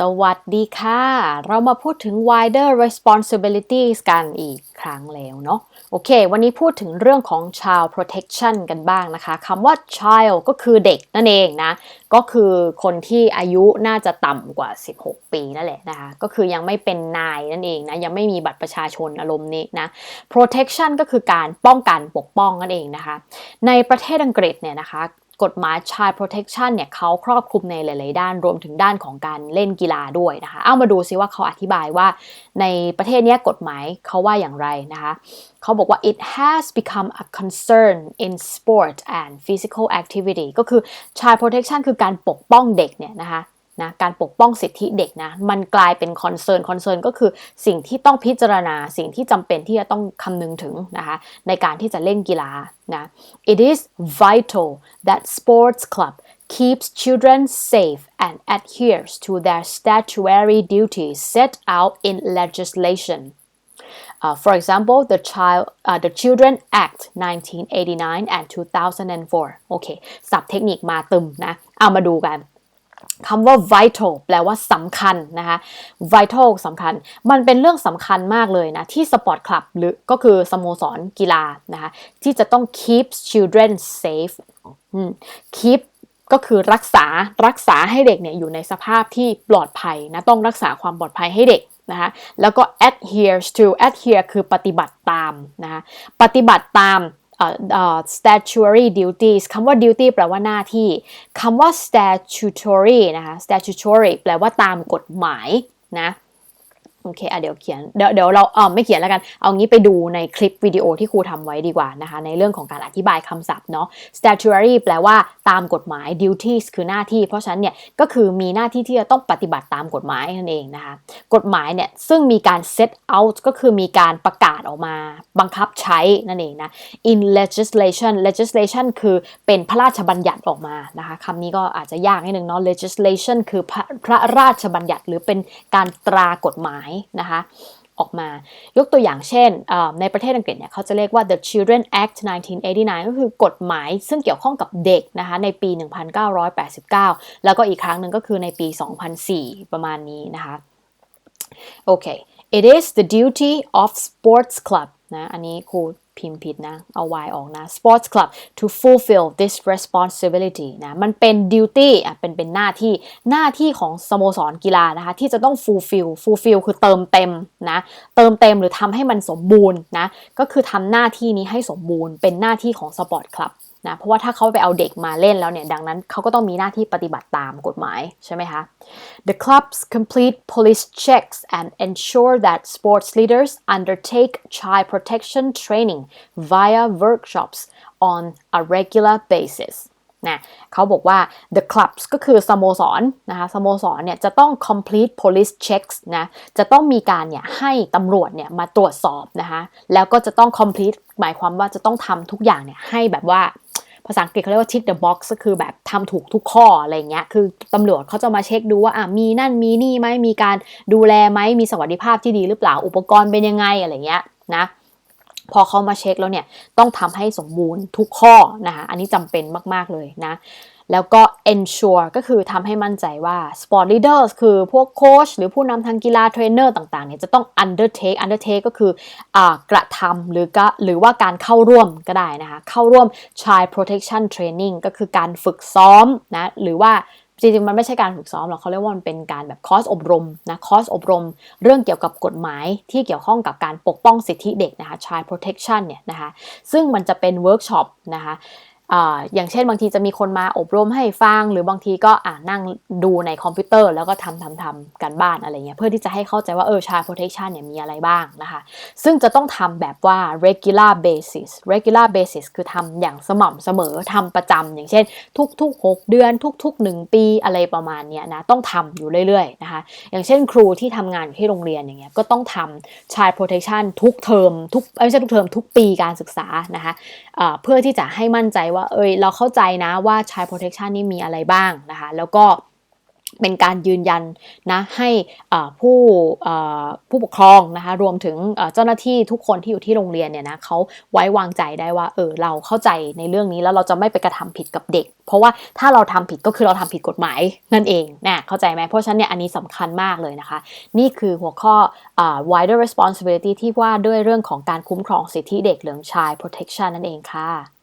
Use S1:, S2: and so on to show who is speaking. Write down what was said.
S1: สวัสดีค่ะ เรามาพูดถึง wider responsibilities กันอีกครั้งแล้วเนาะโอเค วันนี้พูดถึงเรื่องของ child protection กันบ้างนะคะคำว่า child ก็คือเด็กนั่นเองนะ ก็คือคนที่อายุน่าจะต่ำกว่า 16 ปีนั่นแหละนะคะ ก็คือยังไม่เป็นนายนั่นเองนะ ยังไม่มีบัตรประชาชนอารมณ์นี้นะ protection ก็คือการป้องกันปกป้องนั่นเองนะคะ ในประเทศอังกฤษเนี่ยนะคะ กฎหมายชาย Protection เนี่ยเขาครอบคลุมในหลาย ๆ ด้านรวมถึงด้านของการเล่นกีฬาด้วยนะคะ เอามาดูซิว่าเขาอธิบายว่าในประเทศนี้กฎหมายเขาว่าอย่างไรนะคะเขาบอกว่า it has become a concern in sport and physical activity ก็คือ Child Protection คือการปกป้องเด็กเนี่ยนะคะ นะการปกป้องสิทธิเด็กนะมันกลายเป็นคอนเซิร์นคอนเซิร์นก็คือสิ่งที่ต้องพิจารณาสิ่งที่จำเป็นที่จะต้องคำนึงถึงนะคะในการที่จะเล่นกีฬานะ it is vital that sports club keeps children safe and adheres to their statutory duties set out in legislation Uh, for example, the Child uh, the Children Act 1989 and 2004 โอเคศัพท์เทคนิคมาตึมนะ เอามาดูกัน คำว่า vital แปลว่าสำคัญนะคะ vital สำคัญ มันเป็นเรื่องสำคัญมากเลยนะ ที่สปอร์ตคลับหรือก็คือสโมสรกีฬานะคะ ที่จะต้อง keep children safe keep ก็คือรักษารักษาให้เด็กเนี่ยอยู่ในสภาพที่ปลอดภัยนะ ต้องรักษาความปลอดภัยให้เด็กนะคะแล้วก็ adhere to adhere คือปฏิบัติตามนะคะปฏิบัติตาม statutory duties คำว่า duty แปลว่าหน้าที่คำว่า statutory นะคะ statutory แปลว่าตามกฎหมายนะ โอเคอะเดี๋ยวเขียนเดี๋ยวเดี๋ยวเราเออไม่เขียนแล้วกัน เอางี้ไปดูในคลิปวิดีโอที่ครูทำไว้ดีกว่านะคะ ในเรื่องของการอธิบายคำศัพท์เนาะ statutory แปลว่าตามกฎหมาย duties คือหน้าที่ เพราะฉะนั้นเนี่ยก็คือมีหน้าที่ที่จะต้องปฏิบัติตามกฎหมายนั่นเองนะคะ กฎหมายเนี่ยซึ่งมีการ set out ก็คือมีการประกาศออกมาบังคับใช้นั่นเองนะ in legislation legislation คือเป็นพระราชบัญญัติออกมานะคะคำนี้ก็อาจจะยากนิดนึงเนาะ legislation คือพระพระราชบัญญัติหรือเป็นการตรากฎหมายนะคะออกมายกตัวอย่างเช่น ในประเทศอังกฤษเนี่ยเขาจะเรียกว่า the Children Act 1989 ก็คือกฎหมายซึ่งเกี่ยวข้องกับเด็กนะคะในปี 1989 แล้วก็อีกครั้งหนึ่งก็คือในปี 2004 ประมาณนี้นะคะโอเค it is the duty of sports club นะอันนี้ครู พิมพ์ผิดนะ เอา y ออกนะ sports club to fulfill this responsibility นะ มันเป็น duty อะ เป็น เป็นหน้าที่ หน้าที่ของสโมสรกีฬานะคะ ที่จะต้อง fulfill fulfill คือเติมเต็มนะ เติมเต็มหรือทำให้มันสมบูรณ์นะ ก็คือทำหน้าที่นี้ให้สมบูรณ์ เป็นหน้าที่ของสปอร์ตคลับ นะเพราะว่าถ้าเขาไปเอาเด็กมาเล่นแล้วเนี่ยดังนั้นเขาก็ต้องมีหน้าที่ปฏิบัติตามกฎหมายใช่ไหมคะ The clubs complete police checks and ensure that sports leaders undertake child protection training via workshops on a regular basis นะเขาบอกว่า the clubs ก็คือสโมสรนะคะสโมสรเนี่ยจะต้อง complete police checks นะจะต้องมีการเนี่ยให้ตำรวจเนี่ยมาตรวจสอบนะคะแล้วก็จะต้อง complete หมายความว่าจะต้องทำทุกอย่างเนี่ยให้แบบว่า ภาษาอังกฤษเขาเรียกว่า tick the box ก็คือแบบทำถูกทุกข้ออะไรเงี้ย คือตำรวจเขาจะมาเช็คดูว่าอะมีนั่นมีนี่ไหมมีการดูแลไหมมีสวัสดิภาพที่ดีหรือเปล่าอุปกรณ์เป็นยังไงอะไรเงี้ยนะพอเขามาเช็คแล้วเนี่ยต้องทำให้สมบูรณ์ทุกข้อนะคะอันนี้จำเป็นมาก ๆ เลยนะ แล้วก็ ensure ก็คือทำให้มั่นใจว่า sport leaders คือพวกโค้ชหรือผู้นำทางกีฬาเทรนเนอร์ต่างๆเนี่ยจะต้อง undertake undertake ก็คืออกระทำหรือก็หรือว่าการเข้าร่วมก็ได้นะคะ เข้าร่วม child protection training ก็คือการฝึกซ้อมนะหรือว่าจริงๆ มันไม่ใช่การฝึกซ้อมหรอกเขาเรียกว่ามันเป็นการแบบคอร์สอบรมนะคอร์สอบรม เรื่องเกี่ยวกับกฎหมายที่เกี่ยวข้องกับการปกป้องสิทธิเด็กนะคะ child protection เนี่ยนะคะ ซึ่งมันจะเป็นเวิร์กช็อปนะคะ อย่างเช่นบางทีจะมีคนมาอบรมให้ฟัง หรือบางทีก็อ่านั่งดูในคอมพิวเตอร์ แล้วก็ทำทำทำกันบ้านอะไรเงี้ยเพื่อที่จะให้เข้าใจว่าเออ child protection เนี่ยมีอะไรบ้างนะคะ ซึ่งจะต้องทำแบบว่า regular basis regular basis คือทำอย่างสม่ำเสมอทำประจำอย่างเช่น ทุกๆ 6 เดือนทุก ๆ 1 ปีอะไรประมาณเนี้ยนะต้องทำอยู่เรื่อยๆนะคะอย่างเช่นครูที่ทำงานอยู่ที่โรงเรียนอย่างเงี้ยก็ต้องทำ child protection ทุกเทอมทุกไม่ใช่ทุกเทอมทุกปีการศึกษานะคะะเพื่อที่จะให้มั่นใจว่า เอยเราเข้าใจนะว่า child protection นี่มีอะไรบ้างนะคะ แล้วก็เป็นการยืนยันนะให้ผู้ผู้ปกครองนะคะรวมถึงเจ้าหน้าที่ทุกคนที่อยู่ที่โรงเรียนเนี่ยนะเขาไว้วางใจได้ว่าเออเราเข้าใจในเรื่องนี้แล้วเราจะไม่ไปกระทำผิดกับเด็ก เพราะว่าถ้าเราทำผิดก็คือเราทำผิดกฎหมายนั่นเองนะเข้าใจไหมเพราะฉะนั้นเนี่ยอันนี้สำคัญมากเลยนะคะ นี่คือหัวข้อ wider responsibility ที่ว่าด้วยเรื่องของการคุ้มครองสิทธิเด็กเหลืองชาย protection นั่นเองค่ะ